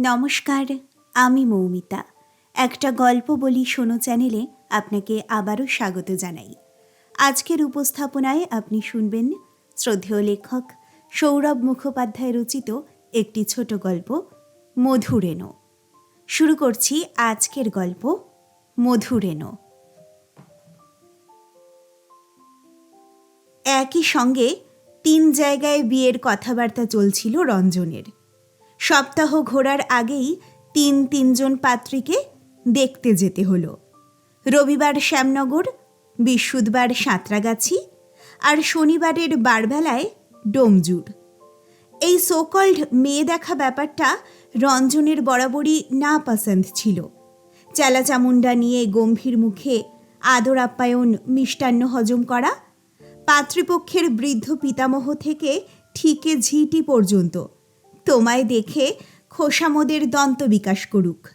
নমস্কার, আমি মৌমিতা। একটা গল্প বলি শোনো চ্যানেলে, আপনাকে আবারও স্বাগত জানাই। আজকের উপস্থাপনায় আপনি শুনবেন শ্রদ্ধেয় লেখক সৌরভ মুখোপাধ্যায় রচিত একটি ছোট গল্প মধুরেনো শুরু করছি আজকের গল্প মধুরেনো একই সঙ্গে তিন জায়গায় বিয়ের কথাবার্তা চলছিল রঞ্জনের। সপ্তাহ ঘোরার আগেই তিন তিনজন পাত্রীকে দেখতে যেতে হলো। রবিবার শ্যামনগর, বৃহস্পতিবার সাঁতরাগাছি আর শনিবারের বারবেলায় ডোমজুর। এই সোকল্ড মেয়ে দেখা ব্যাপারটা রঞ্জনের বরাবরই না পছন্দ ছিল। চেলাচামুন্ডা নিয়ে গম্ভীর মুখে আদর আপ্যায়ন, মিষ্টান্ন হজম করা, পাত্রীপক্ষের বৃদ্ধ পিতামহ থেকে ঠিকে ঝিটি পর্যন্ত তোমায় দেখে খোসামোদের দন্ত বিকাশ করুক।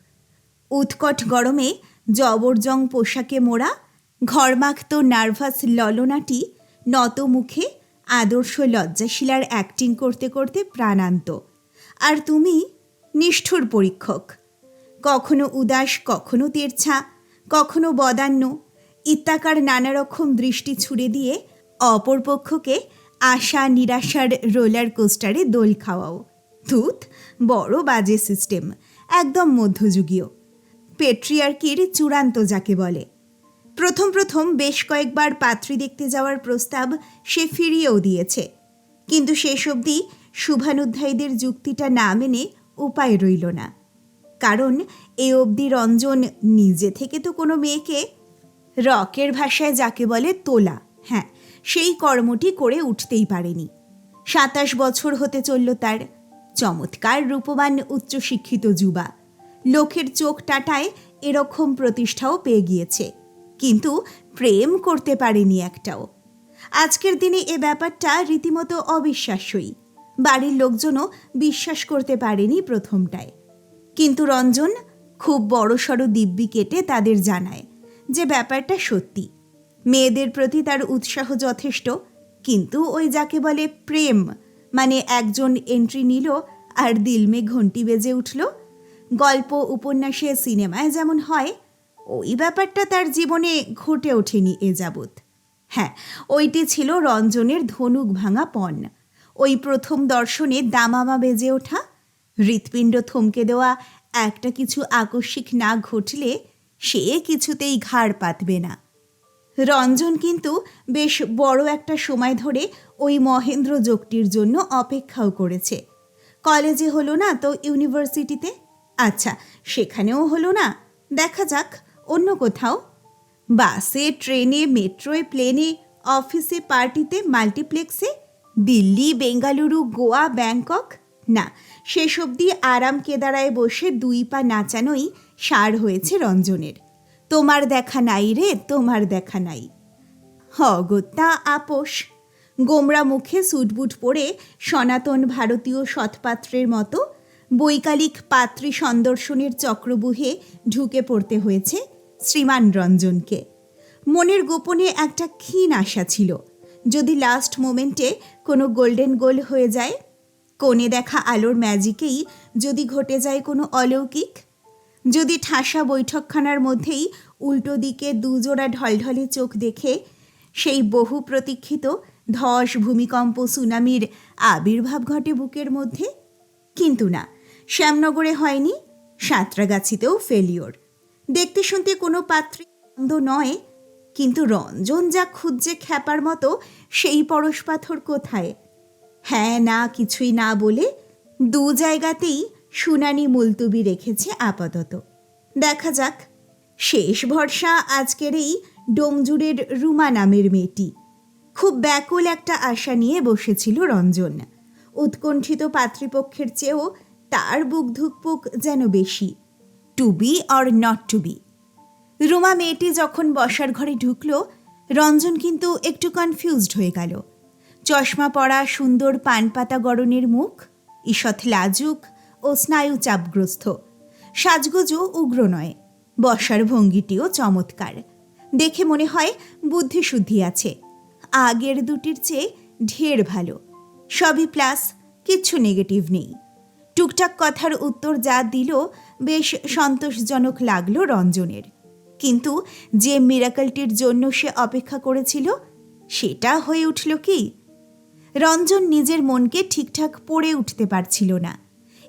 উৎকট গরমে জবরজং পোশাকে মোড়া, ঘরমাক্ত নার্ভাস ললনাটি নত মুখে আদর্শ লজ্জাশিলার অ্যাক্টিং করতে করতে প্রাণান্ত। আর তুমি নিষ্ঠুর পরীক্ষক। কখনো উদাস, কখনো তেরছা, কখনো বদান্য, ইত্যাকার নানা রকম দৃষ্টি ছুড়ে দিয়ে অপরপক্ষকে আশা নিরাশার রোলার কোস্টারে দোল খাওয়াও। ধুত বড় বাজে সিস্টেম, একদম মধ্যযুগীয়। পেট্রিয়ার্কির চূড়ান্ত যাকে বলে। প্রথম প্রথম বেশ কয়েকবার পাত্রী দেখতে যাওয়ার প্রস্তাব সে ফিরিয়েও দিয়েছে। কিন্তু শেষ অবধি শুভানুধ্যায়ীদের যুক্তিটা না মেনে উপায় রইল না। কারণ এ অবধি রঞ্জন নিজে থেকে তো কোনো মেয়েকে রকের ভাষায় যাকে বলে তোলা হ্যাঁ সেই কর্মটি করে উঠতেই পারেনি। সাতাশ বছর হতে চলল তার চমৎকার রূপবান উচ্চশিক্ষিত যুবা। লোকের চোখ টাটায় এরকম প্রতিষ্ঠাও পেয়ে গিয়েছে। কিন্তু প্রেম করতে পারেনি একটাও। আজকের দিনে এ ব্যাপারটা রীতিমতো অবিশ্বাস্যই। বাড়ির লোকজনও বিশ্বাস করতে পারেনি প্রথমটায়। কিন্তু রঞ্জন খুব বড়সড় দিব্যি কেটে তাদের জানায় যে ব্যাপারটা সত্যি। মেয়েদের প্রতি তার উৎসাহ যথেষ্ট, কিন্তু ওই যাকে বলে প্রেম মানে একজন এন্ট্রি নিল আর দিলমে ঘন্টি বেজে উঠল। গল্প, উপন্যাসে, সিনেমায় যেমন হয়, ওই ব্যাপারটা তার জীবনে ঘটে ওঠেনি এ যাবৎ। হ্যাঁ ওইটি ছিল রঞ্জনের ধনুক ভাঙা পণ। ওই প্রথম দর্শনে দামামা বেজে ওঠা। হৃৎপিণ্ড থমকে দেওয়া, একটা কিছু আকস্মিক না ঘটলে সে কিছুতেই ঘাড় পাতবে না। রঞ্জন কিন্তু বেশ বড় একটা সময় ধরে ওই মহেন্দ্র যোগটির জন্য অপেক্ষাও করেছে। কলেজে হলো না তো ইউনিভার্সিটিতে? আচ্ছা সেখানেও হলো না। দেখা যাক, অন্য কোথাও। বাসে, ট্রেনে, মেট্রোয়, প্লেনে, অফিসে, পার্টিতে, মাল্টিপ্লেক্সে? দিল্লি, বেঙ্গালুরু, গোয়া, ব্যাংকক? না, শেষ অবধি আরাম কেদারায় বসে দুই পা নাচানোই সার হয়েছে রঞ্জনের। তোমার দেখা নাই রে, তোমার দেখা নাই। হগত্যা আপোষ। গোমরা মুখে সুটবুট পরে সনাতন ভারতীয় সৎপাত্রের মতো বৈকালিক পাত্রী সন্দর্শনের চক্রবুহে ঢুকে পড়তে হয়েছে শ্রীমান রঞ্জনকে। মনের গোপনে একটা ক্ষীণ আশা ছিল, যদি লাস্ট মোমেন্টে কোনো গোল্ডেন গোল হয়ে যায়, কোণে দেখা আলোর ম্যাজিকেই যদি ঘটে যায় কোনো অলৌকিক? যদি ঠাসা বৈঠকখানার মধ্যেই উল্টো দিকে দুজোড়া ঢলঢলে চোখ দেখে সেই বহু প্রতীক্ষিত ধস, ভূমিকম্প, সুনামির আবির্ভাব ঘটে বুকের মধ্যে? কিন্তু না, শ্যামনগরে হয়নি, সাঁতরাগাছিতেও ফেলিওর দেখতে শুনতে কোনো পাত্রে মন্দ নয়, কিন্তু রঞ্জন যা খুঁজছে খ্যাপার মতো সেই পরশ পাথর কোথায়? হ্যাঁ না, কিছুই না বলে দু জায়গাতেই শুনানি মুলতুবি রেখেছে আপাতত। দেখা যাক, শেষ ভরসা আজকের এই ডোমজুরের রুমা নামের মেয়েটি। খুব ব্যাকুল একটা আশা নিয়ে বসেছিল রঞ্জন। উৎকণ্ঠিত পাত্রীপক্ষের চেয়েও তার বুক ধুকপুক যেন বেশি। To be or not to be Ruma মেয়েটি যখন বসার ঘরে ঢুকলো, রঞ্জন কিন্তু একটু কনফিউজড হয়ে গেল। চশমা পরা সুন্দর পানপাতা গড়নের মুখ, ঈষৎ লাজুক ও স্নায়ু চাপগ্রস্ত সাজগোজও উগ্র নয়, বসার ভঙ্গিটিও চমৎকার। দেখে মনে হয় বুদ্ধিশুদ্ধি আছে। আগের দুটির চেয়ে ঢের ভালো। সবই প্লাস কিচ্ছু নেগেটিভ নেই। টুকটাক কথার উত্তর যা দিল বেশ সন্তোষজনক লাগল রঞ্জনের। কিন্তু যে মিরাকলটির জন্য সে অপেক্ষা করেছিল, সেটা হয়ে উঠল কি? রঞ্জন নিজের মনকে ঠিকঠাক পড়ে উঠতে পারছিল না।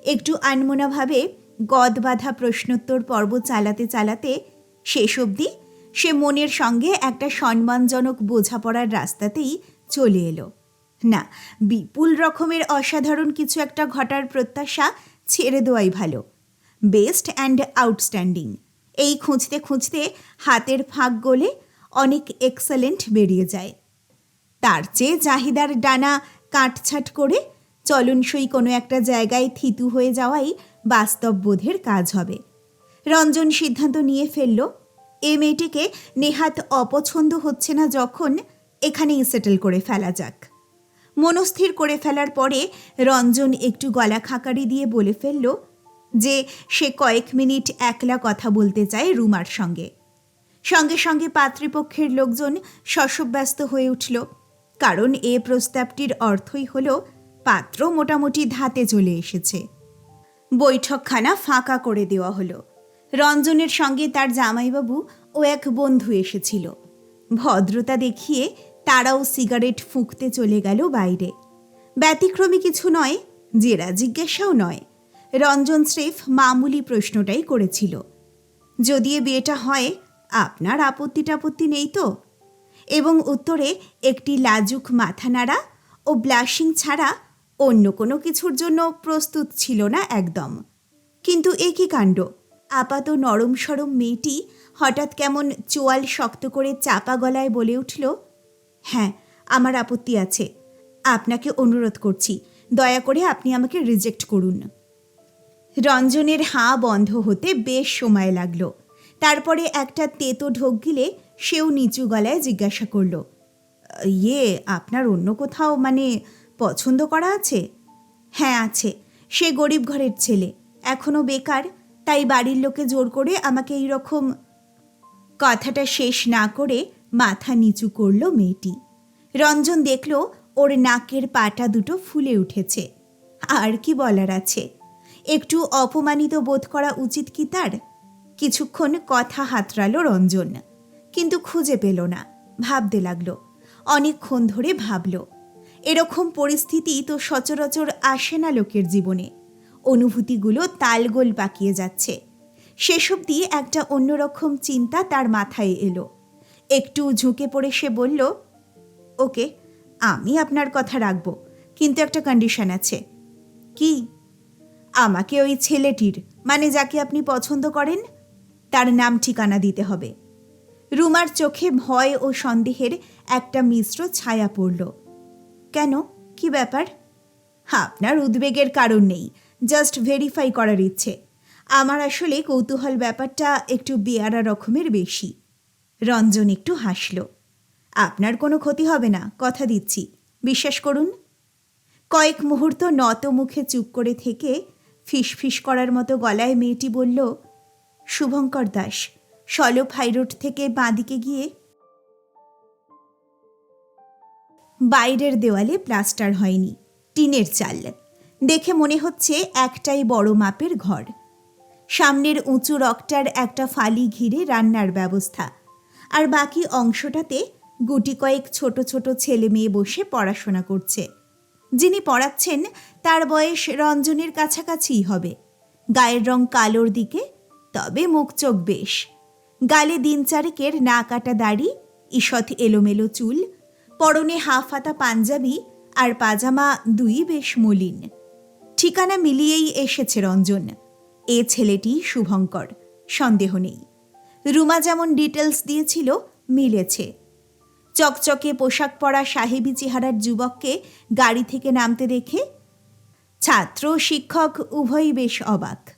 একটু আনমোনাভাবে গদ বাঁধা প্রশ্নোত্তর পর্ব চালাতে চালাতে শেষ অবধি সে মনের সঙ্গে একটা সম্মানজনক বোঝাপড়ার রাস্তাতেই চলে এলো। না, বিপুল রকমের অসাধারণ কিছু একটা ঘটার প্রত্যাশা ছেড়ে দেওয়াই ভালো। Best and outstanding. এই খুঁজতে খুঁজতে হাতের ফাঁক গলে অনেক এক্সেলেন্ট বেরিয়ে যায়। তার চেয়ে চাহিদার ডানা কাটছাট করে চলনসই কোনো একটা জায়গায় থিতু হয়ে যাওয়াই বাস্তব বোধের কাজ হবে। রঞ্জন সিদ্ধান্ত নিয়ে ফেলল এ মেয়েটিকে নেহাত অপছন্দ হচ্ছে না যখন এখানেই সেটেল করে ফেলা যাক। মনস্থির করে ফেলার পরে রঞ্জন একটু গলা খাঁকারি দিয়ে বলে ফেলল যে সে কয়েক মিনিট একলা কথা বলতে চায় রুমার সঙ্গে। সঙ্গে সঙ্গে পাত্রীপক্ষের লোকজন শশব্যস্ত হয়ে উঠল, কারণ এ প্রস্তাবটির অর্থই হল পাত্র মোটামুটি ধাতে চলে এসেছে। বৈঠকখানা ফাঁকা করে দেওয়া হলো। রঞ্জনের সঙ্গে তার জামাইবাবু ও এক বন্ধু এসেছিল। ভদ্রতা দেখিয়ে তারাও সিগারেট ফুঁকতে চলে গেল বাইরে। ব্যতিক্রমী কিছু নয়, জেরা জিজ্ঞাসাও নয়। রঞ্জন স্রেফ মামুলি প্রশ্নটাই করেছিল। যদি বিয়েটা হয়, আপনার আপত্তি টাপত্তি নেই তো? এবং উত্তরে, একটি লাজুক মাথা নাড়া ও ব্লাশিং ছাড়া অন্য কোনো কিছুর জন্য প্রস্তুত ছিল না একদম। কিন্তু এ কী কাণ্ড? আপাত নরম সরম মেয়েটি হঠাৎ কেমন চোয়াল শক্ত করে চাপা গলায় বলে উঠল হ্যাঁ আমার আপত্তি আছে। আপনাকে অনুরোধ করছি। দয়া করে আপনি আমাকে রিজেক্ট করুন। রঞ্জনের হাঁ বন্ধ হতে বেশ সময় লাগল। তারপরে একটা তেতো ঢোক গিলে সেও নিচু গলায় জিজ্ঞাসা করল ইয়ে আপনার অন্য কোথাও মানে পছন্দ করা আছে? হ্যাঁ আছে। সে গরিব ঘরের ছেলে। এখনও বেকার। তাই বাড়ির লোকে জোর করে আমাকে এই রকম কথাটা শেষ না করে মাথা নিচু করল মেয়েটি। রঞ্জন দেখল ওর নাকের পাটা দুটো ফুলে উঠেছে। আর কি বলার আছে? একটু অপমানিত বোধ করা উচিত কি তার? কিছুক্ষণ কথা হাতড়ালো রঞ্জন, কিন্তু খুঁজে পেল না, ভাবতে লাগল, অনেকক্ষণ ধরে ভাবল। এরকম পরিস্থিতি তো সচরাচর আসে না লোকের জীবনে। অনুভূতিগুলো তালগোল পাকিয়ে যাচ্ছে। সেসব দিয়ে একটা অন্যরকম চিন্তা তার মাথায় এলো। একটু ঝুঁকে পড়ে সে বলল, ওকে, আমি আপনার কথা রাখব, কিন্তু একটা কন্ডিশন আছে। কি? আমাকে ওই ছেলেটির মানে যাকে আপনি পছন্দ করেন, তার নাম ঠিকানা দিতে হবে। রুমার চোখে ভয় ও সন্দেহের একটা মিশ্র ছায়া পড়ল। কেন? কি ব্যাপার? আপনার উদ্বেগের কারণ নেই। জাস্ট ভেরিফাই করার ইচ্ছে। আমার আসলে কৌতূহল ব্যাপারটা একটু বেয়ারা রকমের বেশি। রঞ্জন একটু হাসল। আপনার কোনো ক্ষতি হবে না, কথা দিচ্ছি। বিশ্বাস করুন। কয়েক মুহূর্ত নত মুখে চুপ করে থেকে ফিসফিস করার মতো গলায় মেয়েটি বলল, শুভঙ্কর দাস সলভ হাইরোড থেকে বাঁদিকে গিয়ে বাইরের দেওয়ালে প্লাস্টার হয়নি, টিনের চাল। দেখে মনে হচ্ছে একটাই বড় মাপের ঘর। সামনের উঁচু রকটার একটা ফালি ঘিরে রান্নার ব্যবস্থা। আর বাকি অংশটাতে গুটি কয়েক ছোট ছোট ছেলে মেয়ে বসে পড়াশোনা করছে। যিনি পড়াচ্ছেন, তার বয়স রঞ্জনের কাছাকাছিই হবে। গায়ের রং কালোর দিকে, তবে মুখ চোখ বেশ। গালে দিন চারেকের না কাটা দাড়ি, ঈষৎ এলোমেলো চুল, পরনে হাফ হাতা পাঞ্জাবি আর পাজামা দুই বেশ মলিন। ঠিকানা মিলিয়েই এসেছে রঞ্জন। এ ছেলেটি শুভঙ্কর, সন্দেহ নেই। রুমা যেমন ডিটেলস দিয়েছিল, মিলেছে। চকচকে পোশাক পরা সাহেবি চেহারার যুবককে গাড়ি থেকে নামতে দেখে, ছাত্র, শিক্ষক, উভয়ই বেশ অবাক।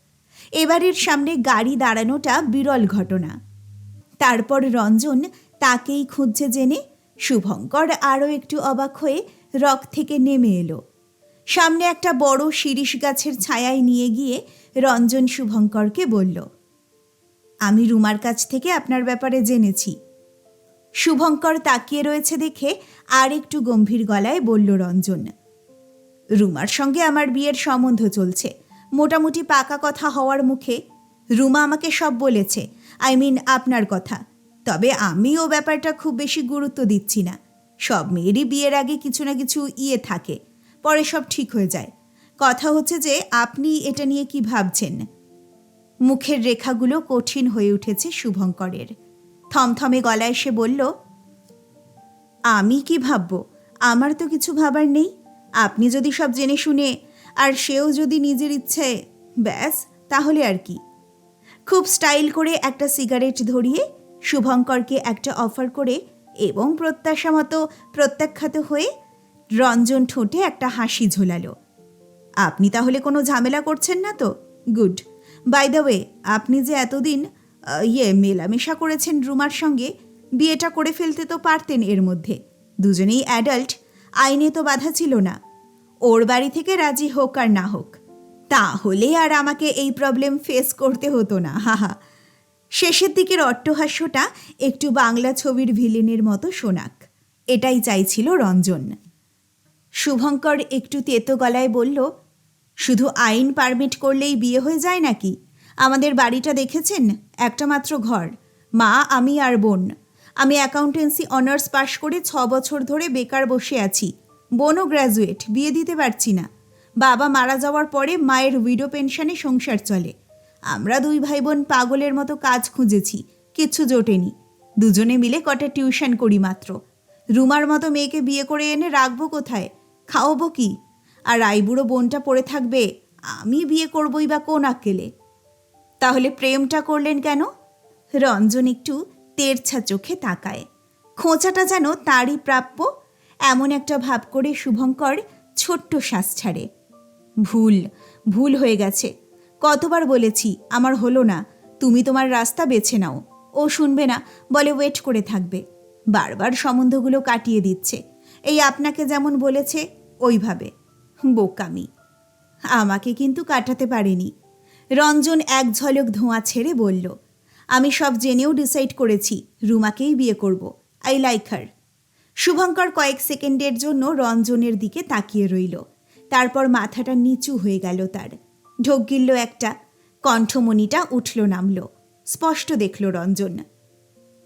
এবারের সামনে গাড়ি দাঁড়ানোটা বিরল ঘটনা। তারপর রঞ্জন তাকেই খুঁজছে জেনে শুভঙ্কর আরও একটু অবাক হয়ে রক থেকে নেমে এলো। সামনে একটা বড় শিরিষ গাছের ছায়ায় নিয়ে গিয়ে রঞ্জন শুভঙ্করকে বলল, আমি রুমার কাছ থেকে আপনার ব্যাপারে জেনেছি। শুভঙ্কর তাকিয়ে রয়েছে দেখে আর একটু গম্ভীর গলায় বলল রঞ্জন, রুমার সঙ্গে আমার বিয়ের সম্বন্ধ চলছে। মোটামুটি পাকা কথা হওয়ার মুখে রুমা আমাকে সব বলেছে। আই মিন আপনার কথা। তবে আমি ও ব্যাপারটা খুব বেশি গুরুত্ব দিচ্ছি না। সব মেয়েরই বিয়ের আগে কিছু না কিছু ইয়ে থাকে। পরে সব ঠিক হয়ে যায়। কথা হচ্ছে যে, আপনি এটা নিয়ে কি ভাবছেন? মুখের রেখাগুলো কঠিন হয়ে উঠেছে শুভঙ্করের। থমথমে গলায় সে বলল, আমি কি ভাবব? আমার তো কিছু ভাবার নেই। আপনি যদি সব জেনে শুনে, আর সেও যদি নিজের ইচ্ছে, ব্যাস, তাহলে আর কি? খুব স্টাইল করে একটা সিগারেট ধরিয়ে শুভঙ্করকে একটা অফার করে এবং প্রত্যাশা মতো প্রত্যাখ্যাত হয়ে রঞ্জন ঠোঁটে একটা হাসি ঝোলালো। আপনি তাহলে কোনো ঝামেলা করছেন না তো? গুড। বাই দ্য ওয়ে, আপনি যে এতদিন ইয়ে মেলামেশা করেছেন রুমার সঙ্গে, বিয়েটা করে ফেলতে তো পারতেন এর মধ্যে। দুজনেই অ্যাডাল্ট, আইনে তো বাধা ছিল না। ওর বাড়ি থেকে রাজি হোক আর না হোক, তাহলে আর আমাকে এই প্রবলেম ফেস করতে হতো না হাহা শেষের দিকের অট্টহাস্যটা একটু বাংলা ছবির ভিলেনের মতো শোনাক। এটাই চাইছিল রঞ্জন। শুভঙ্কর একটু তেতো গলায় বলল, শুধু আইন পারমিট করলেই বিয়ে হয়ে যায় নাকি? আমাদের বাড়িটা দেখেছেন? একটা মাত্র ঘর। মা, আমি আর বোন। আমি অ্যাকাউন্টেন্সি অনার্স পাশ করে ছ বছর ধরে বেকার বসে আছি। বোনও গ্র্যাজুয়েট, বিয়ে দিতে পারছি না। বাবা মারা যাওয়ার পরে মায়ের উইডো পেনশনে সংসার চলে। আমরা দুই ভাই বোন পাগলের মতো কাজ খুঁজেছি, কিচ্ছু জোটেনি। দুজনে মিলে কটা টিউশন করি মাত্র। রুমার মতো মেয়েকে বিয়ে করে এনে রাখব কোথায়? খাওয়াবো কি? আর আইবুড়ো বোনটা পড়ে থাকবে, আমি বিয়ে করবই বা কোন আকেলে তাহলে প্রেমটা করলেন কেন? রঞ্জন একটু তেরছা চোখে তাকায়। খোঁচাটা যেন তারই প্রাপ্য, এমন একটা ভাব করে শুভঙ্কর ছোট্ট শ্বাস ছাড়ে। ভুল ভুল হয়ে গেছে। কতবার বলেছি, আমার হলো না, তুমি তোমার রাস্তা বেছে নাও। ও শুনবে না, বলে ওয়েট করে থাকবে। বারবার সম্বন্ধগুলো কাটিয়ে দিচ্ছে। এই আপনাকে যেমন বলেছে, ওইভাবে। বোকামি। আমাকে কিন্তু কাটাতে পারেনি। রঞ্জন এক ঝলক ধোঁয়া ছেড়ে বলল, আমি সব জেনেও ডিসাইড করেছি, রুমাকেই বিয়ে করব। I like her. শুভঙ্কর কয়েক সেকেন্ডের জন্য রঞ্জনের দিকে তাকিয়ে রইল। তারপর মাথাটা নিচু হয়ে গেল তার। ঢোক গিলল একটা। কণ্ঠমণিটা উঠল নামল। স্পষ্ট দেখল রঞ্জন।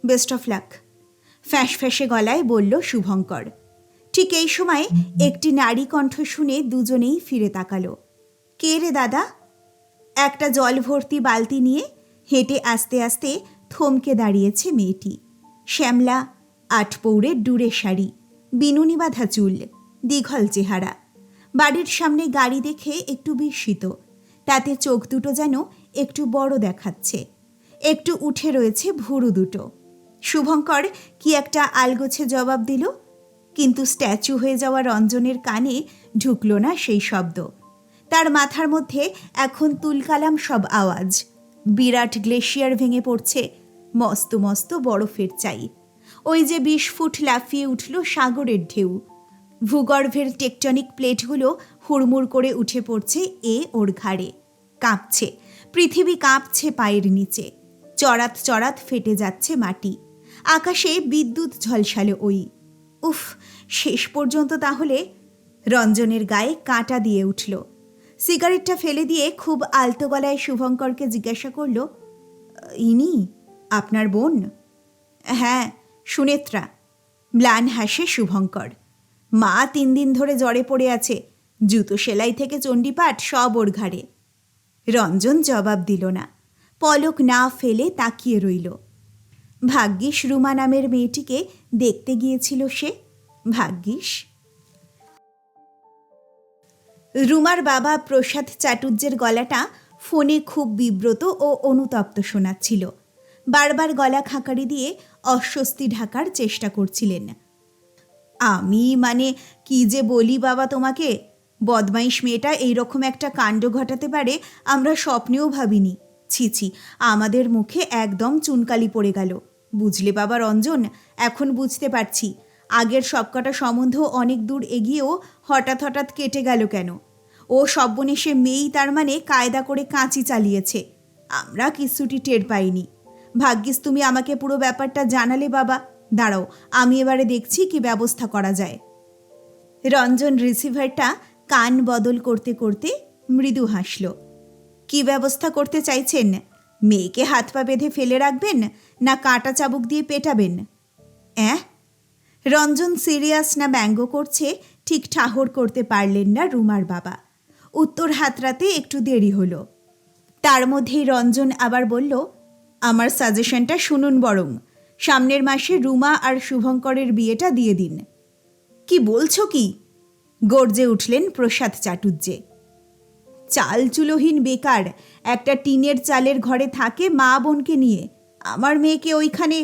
বেস্ট অফ লাক ফ্যাঁস ফ্যাঁসে গলায় বলল শুভঙ্কর। ঠিক এই সময় একটি নারী কণ্ঠ শুনে দুজনেই ফিরে তাকালো। কে রে দাদা? একটা জল ভর্তি বালতি নিয়ে হেঁটে আস্তে আস্তে থমকে দাঁড়িয়েছে মেয়েটি। শ্যামলা আট আটপৌড়ের ডুরে শাড়ি বিনুনি বাঁধা চুল দীঘল চেহারা। বাড়ির সামনে গাড়ি দেখে একটু বিস্মিত। তাতে চোখ দুটো যেন একটু বড় দেখাচ্ছে। একটু উঠে রয়েছে ভুরু দুটো। শুভঙ্কর কি একটা আলগোছে জবাব দিল? কিন্তু স্ট্যাচু হয়ে যাওয়া রঞ্জনের কানে ঢুকল না সেই শব্দ। তার মাথার মধ্যে এখন তুলকালাম সব আওয়াজ। বিরাট গ্লেশিয়ার ভেঙে পড়ছে মস্ত মস্ত বরফের চাই। ওই যে বিশ ফুট লাফিয়ে উঠল সাগরের ঢেউ। ভূগর্ভের টেকটনিক প্লেটগুলো হুড়মুড় করে উঠে পড়ছে এ ওর ঘাড়ে। কাঁপছে, পৃথিবী কাঁপছে পায়ের নিচে। চড়াত চড়াত ফেটে যাচ্ছে মাটি। আকাশে বিদ্যুৎ ঝলসালো ওই। উফ, শেষ পর্যন্ত তাহলে রঞ্জনের গায়ে কাঁটা দিয়ে উঠল। সিগারেটটা ফেলে দিয়ে খুব আলতো গলায় শুভঙ্করকে জিজ্ঞাসা করল, ইনি? আপনার বোন? হ্যাঁ সুনেত্রা, ম্লান হাসে শুভঙ্কর। মা তিন দিন ধরে জ্বরে পড়ে আছে, জুতো সেলাই থেকে চণ্ডীপাঠ সব ওর ঘাড়ে। রঞ্জন জবাব দিল না। পলক না ফেলে তাকিয়ে রইল। ভাগ্যিস রুমা নামের মেয়েটিকে দেখতে গিয়েছিল সে। ভাগ্যিস। রুমার বাবা প্রসাদ চাটুর্যের গলাটা ফোনে খুব বিব্রত ও অনুতপ্ত শোনাচ্ছিল। বারবার গলা খাঁকারি দিয়ে অস্বস্তি ঢাকার চেষ্টা করছিলেন। আমি মানে কি যে বলি বাবা তোমাকে? বদমাইশ মেয়েটা এইরকম একটা কাণ্ড ঘটাতে পারে আমরা স্বপ্নেও ভাবিনি। ছি ছি, আমাদের মুখে একদম চুনকালি পড়ে গেল। বুঝলে বাবা রঞ্জন? এখন বুঝতে পারছি। আগের সবকটা সম্বন্ধ অনেক দূর এগিয়েও হঠাৎ হঠাৎ কেটে গেল কেন? ও সব্বনেশে মেয়েই তার মানে কায়দা করে কাঁচি চালিয়েছে। আমরা কিছুটি টের পাইনি। ভাগ্যিস তুমি আমাকে পুরো ব্যাপারটা জানালে বাবা। দাঁড়াও, আমি এবারে দেখছি কি ব্যবস্থা করা যায়। রঞ্জন রিসিভারটা কান বদল করতে করতে মৃদু হাসল। কি ব্যবস্থা করতে চাইছেন? মেয়েকে হাত পা বেঁধে ফেলে রাখবেন না কাঁটা চাবুক দিয়ে পেটাবেন? অ্যাঁ? রঞ্জন সিরিয়াস না ব্যঙ্গ করছে? ঠিক ঠাহর করতে পারলেন না রুমার বাবা। উত্তর হাতরাতে একটু দেরি হলো। তার মধ্যেই রঞ্জন আবার বলল, আমার সাজেশনটা শুনুন বরং। সামনের মাসে রুমা আর শুভঙ্করের বিয়েটা দিয়ে দিন। কি বলছো কি? গর্জে উঠলেন প্রসাদ চাটুর্যে চাল চুলোহীন বেকার। একটা টিনের চালের ঘরে থাকে মা বোনকে নিয়ে। আমার মেয়েকে ওইখানে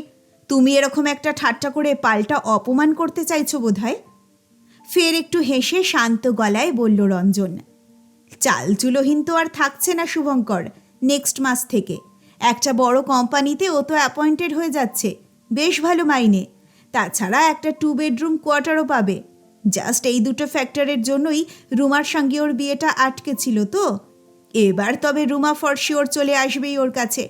তুমি এরকম একটা ঠাট্টা করে পাল্টা অপমান করতে চাইছো বোধহয়? ফের একটু হেসে শান্ত গলায় বলল রঞ্জন চাল চুলোহীন তো আর থাকছে না শুভঙ্কর নেক্সট মাস থেকে। একটা বড় কোম্পানিতে ও তো অ্যাপয়েন্টেড হয়ে যাচ্ছে। বেশ ভালো মাইনে। তাছাড়া একটা টু বেডরুম কোয়ার্টারও পাবে। জাস্ট এই দুটো ফ্যাক্টরের জন্যই রুমার সঙ্গে ওর বিয়েটা আটকে ছিল তো। এবার তবে রুমা ফর শিওর চলে আসবেই ওর কাছে।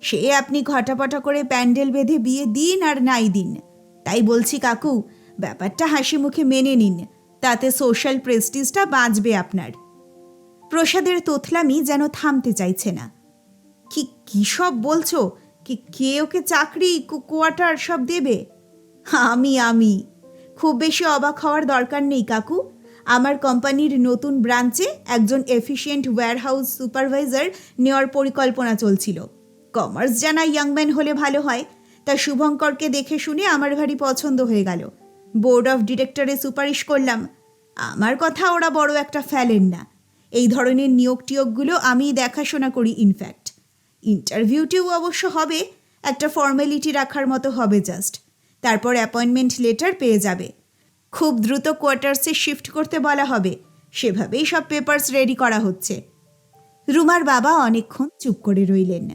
সে আপনি ঘটাপটা করে প্যান্ডেল বেঁধে বিয়ে দিন আর নাই দিন। তাই বলছি, কাকু, ব্যাপারটা হাসি মুখে মেনে নিন। তাতে সোশ্যাল প্রেস্টিজটা বাঁচবে আপনার। প্রসাদের তোতলামি যেন থামতে চাইছে না। কি, কী সব বলছো? কি, কে ওকে চাকরি কোয়ার্টার সব দেবে? আমি আমি। খুব বেশি অবাক হওয়ার দরকার নেই, কাকু। আমার কোম্পানির নতুন ব্রাঞ্চে একজন এফিশিয়েন্ট ওয়্যারহাউস সুপারভাইজার নেওয়ার পরিকল্পনা চলছিল। কমার্স জানা ইয়াংম্যান হলে ভালো হয়। তা শুভঙ্করকে দেখে শুনে আমার ভারী পছন্দ হয়ে গেল। বোর্ড অফ ডিরেক্টরে সুপারিশ করলাম। আমার কথা ওরা বড় একটা ফেলেন না। এই ধরনের নিয়োগ টিয়োগগুলো আমি দেখাশোনা করি ইনফ্যাক্ট ইন্টারভিউটিও অবশ্য হবে, একটা ফর্মালিটি রাখার মতো হবে জাস্ট তারপর অ্যাপয়েন্টমেন্ট লেটার পেয়ে যাবে। খুব দ্রুত কোয়ার্টার্সে শিফট করতে বলা হবে। সেভাবেই সব পেপারস রেডি করা হচ্ছে। রুমার বাবা অনেকক্ষণ চুপ করে রইলেন।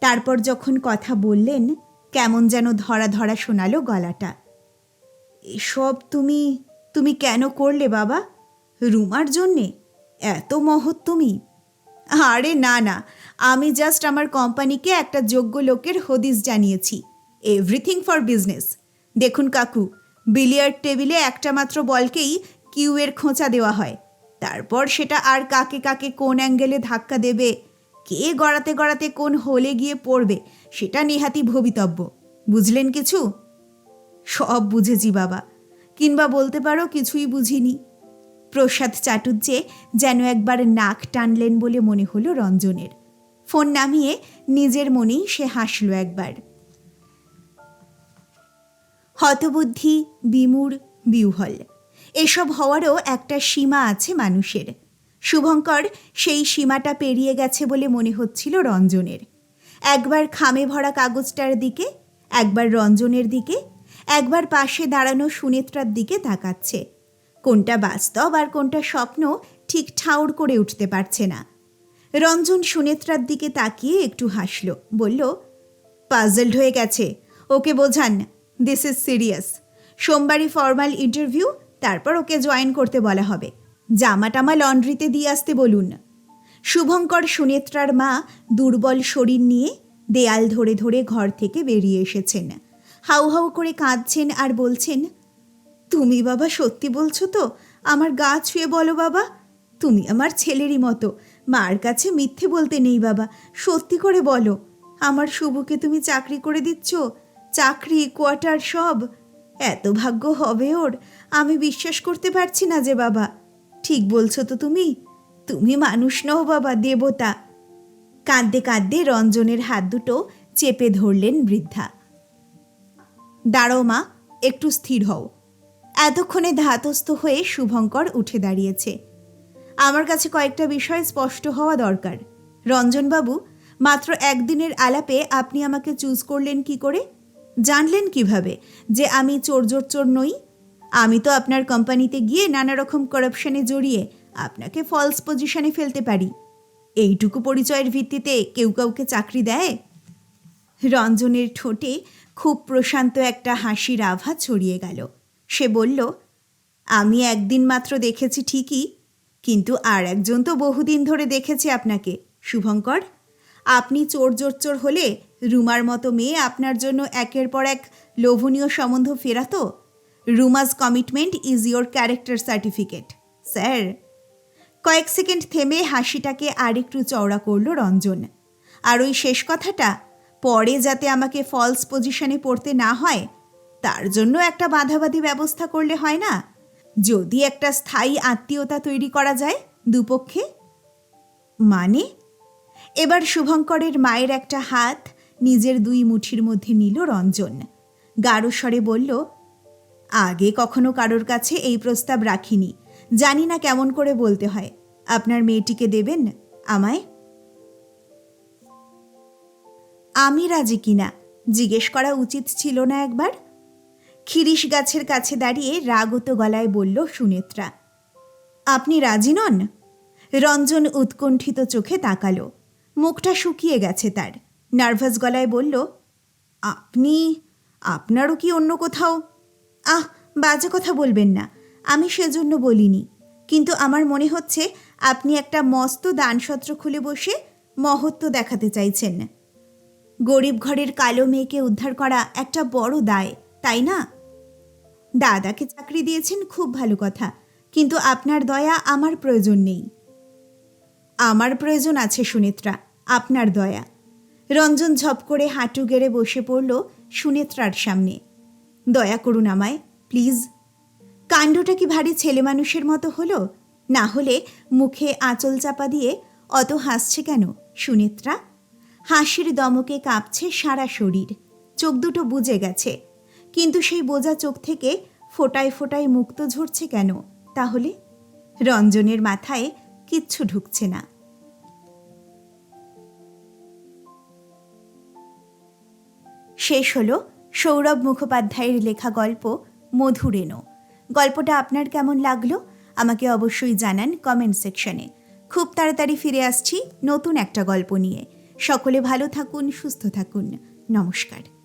তারপর যখন কথা বললেন, কেমন যেন ধরা ধরা শোনালো গলাটা। এসব তুমি তুমি কেন করলে বাবা? রুমার জন্যে? এত মহৎ তুমি? আরে না না। আমি জাস্ট আমার কোম্পানিকে একটা যোগ্য লোকের হদিস জানিয়েছি। এভরিথিং ফর বিজনেস দেখুন কাকু, বিলিয়ার্ড টেবিলে একটা মাত্র বলকেই কিউয়ের খোঁচা দেওয়া হয়। তারপর সেটা আর কাকে কাকে কোন অ্যাঙ্গেলে ধাক্কা দেবে, কে গড়াতে গড়াতে কোন হোলে গিয়ে পড়বে, সেটা নেহাতি ভবিতব্য। বুঝলেন কিছু? সব বুঝেছি বাবা, কিংবা বলতে পারো কিছুই বুঝিনি। প্রসাদ চাটুর্যে যেন একবার নাক টানলেন বলে মনে হলো রঞ্জনের। ফোন নামিয়ে নিজের মনেই সে হাসল একবার। হতবুদ্ধি, বিমূঢ় বিহ্বল এসব হওয়ারও একটা সীমা আছে মানুষের। শুভঙ্কর সেই সীমাটা পেরিয়ে গেছে বলে মনে হচ্ছিল রঞ্জনের। একবার খামে ভরা কাগজটার দিকে, একবার রঞ্জনের দিকে, একবার পাশে দাঁড়ানো সুনেত্রার দিকে তাকাচ্ছে। কোনটা বাস্তব আর কোনটা স্বপ্ন ঠিক ঠাউর করে উঠতে পারছে না। রঞ্জন সুনেত্রার দিকে তাকিয়ে একটু হাসল, বলল পাজলড হয়ে গেছে, ওকে বোঝান দিস ইজ সিরিয়াস সোমবারই ফর্মাল ইন্টারভিউ তারপর ওকে জয়েন করতে বলা হবে। জামা টামা লন্ড্রিতে দিয়ে আসতে বলুন। শুভঙ্কর সুনেত্রার মা দুর্বল শরীর নিয়ে দেয়াল ধরে ধরে ঘর থেকে বেরিয়ে এসেছেন। হাউ হাউ করে কাঁদছেন আর বলছেন, তুমি বাবা সত্যি বলছো তো? আমার গা ছুঁয়ে বলো বাবা। তুমি আমার ছেলেরই মতো। মার কাছে মিথ্যে বলতে নেই বাবা। সত্যি করে বলো। আমার শুভকে তুমি চাকরি করে দিচ্ছ? চাকরি, কোয়ার্টার সব। এত ভাগ্য হবে ওর, আমি বিশ্বাস করতে পারছি না যে বাবা। ঠিক বলছো তো তুমি। তুমি মানুষ নও বাবা, দেবতা। কাঁদতে কাঁদতে রঞ্জনের হাত দুটো চেপে ধরলেন বৃদ্ধা। দাঁড়ো মা, একটু স্থির হও। এতক্ষণে ধাতস্থ হয়ে শুভঙ্কর উঠে দাঁড়িয়েছে। আমার কাছে কয়েকটা বিষয় স্পষ্ট হওয়া দরকার। রঞ্জনবাবু, মাত্র একদিনের আলাপে আপনি আমাকে চুজ করলেন কি করে? জানলেন কীভাবে যে আমি চোর জোর চোর নই? আমি তো আপনার কোম্পানিতে গিয়ে নানা রকম করাপশনে জড়িয়ে আপনাকে ফলস পজিশনে ফেলতে পারি। এইটুকু পরিচয়ের ভিত্তিতে কেউ কাউকে চাকরি দেয়? রঞ্জনের ঠোঁটে খুব প্রশান্ত একটা হাসির আভা ছড়িয়ে গেল। সে বলল, আমি একদিন মাত্র দেখেছি ঠিকই, কিন্তু আর একজন তো বহুদিন ধরে দেখেছে আপনাকে, শুভঙ্কর। আপনি চোর জোর চোর হলে রুমার মতো মেয়ে আপনার জন্য একের পর এক লোভনীয় সম্বন্ধ ফেরাতো? Ruma's commitment is your character certificate, sir. কয়েক সেকেন্ড থেমে হাসিটাকে আরেকটু চওড়া করল রঞ্জন। আর ওই শেষ কথাটা, পরে যাতে আমাকে ফলস পজিশনে পড়তে না হয়, তার জন্য একটা বাধাবাধি ব্যবস্থা করলে হয় না? যদি একটা স্থায়ী আত্মীয়তা তৈরি করা যায় দুপক্ষে? মানে এবার শুভঙ্করের মায়ের একটা হাত নিজের দুই মুঠির মধ্যে নিল রঞ্জন। গাঢ় স্বরে বলল, আগে কখনো কারোর কাছে এই প্রস্তাব রাখিনি। জানি না কেমন করে বলতে হয়। আপনার মেয়েটিকে দেবেন আমায়? আমি রাজি কিনা জিজ্ঞেস করা উচিত ছিল না একবার? খিরিশ গাছের কাছে দাঁড়িয়ে রাগত গলায় বলল সুনেত্রা, আপনি রাজি নন? রঞ্জন উৎকণ্ঠিত চোখে তাকালো। মুখটা শুকিয়ে গেছে তার। নার্ভাস গলায় বলল, আপনি, আপনারও কি অন্য কোথাও? আহ, বাজে কথা বলবেন না, আমি সেজন্য বলিনি। কিন্তু আমার মনে হচ্ছে আপনি একটা মস্ত দানসত্র খুলে বসে মহত্ব দেখাতে চাইছেন। গরিব ঘরের কালো মেয়েকে উদ্ধার করা একটা বড় দায়, তাই না? দাদাকে চাকরি দিয়েছেন খুব ভালো কথা, কিন্তু আপনার দয়া আমার প্রয়োজন নেই। আমার প্রয়োজন আছে সুনেত্রা আপনার দয়া। রঞ্জন ঝপ করে হাঁটু গেড়ে বসে পড়ল সুনেত্রার সামনে। দয়া করুন আমায়, প্লিজ। কাণ্ডটা কি ভারী ছেলে মানুষের মতো হলো? না হলে মুখে আঁচল চাপা দিয়ে অত হাসছে কেন সুনেত্রা? হাসির দমকে কাঁপছে সারা শরীর। চোখ দুটো বুজে গেছে। কিন্তু সেই বোঝা চোখ থেকে ফোটায় ফোটায় মুক্ত ঝরছে কেন? তাহলে রঞ্জনের মাথায় কিচ্ছু ঢুকছে না। শেষ হলো সৌরভ মুখোপাধ্যায়ের লেখা গল্প মধুরেনো গল্পটা আপনার কেমন লাগল? আমাকে অবশ্যই জানান কমেন্ট সেকশনে খুব তাড়াতাড়ি ফিরে আসছি নতুন একটা গল্প নিয়ে। সকলে ভালো থাকুন, সুস্থ থাকুন। নমস্কার।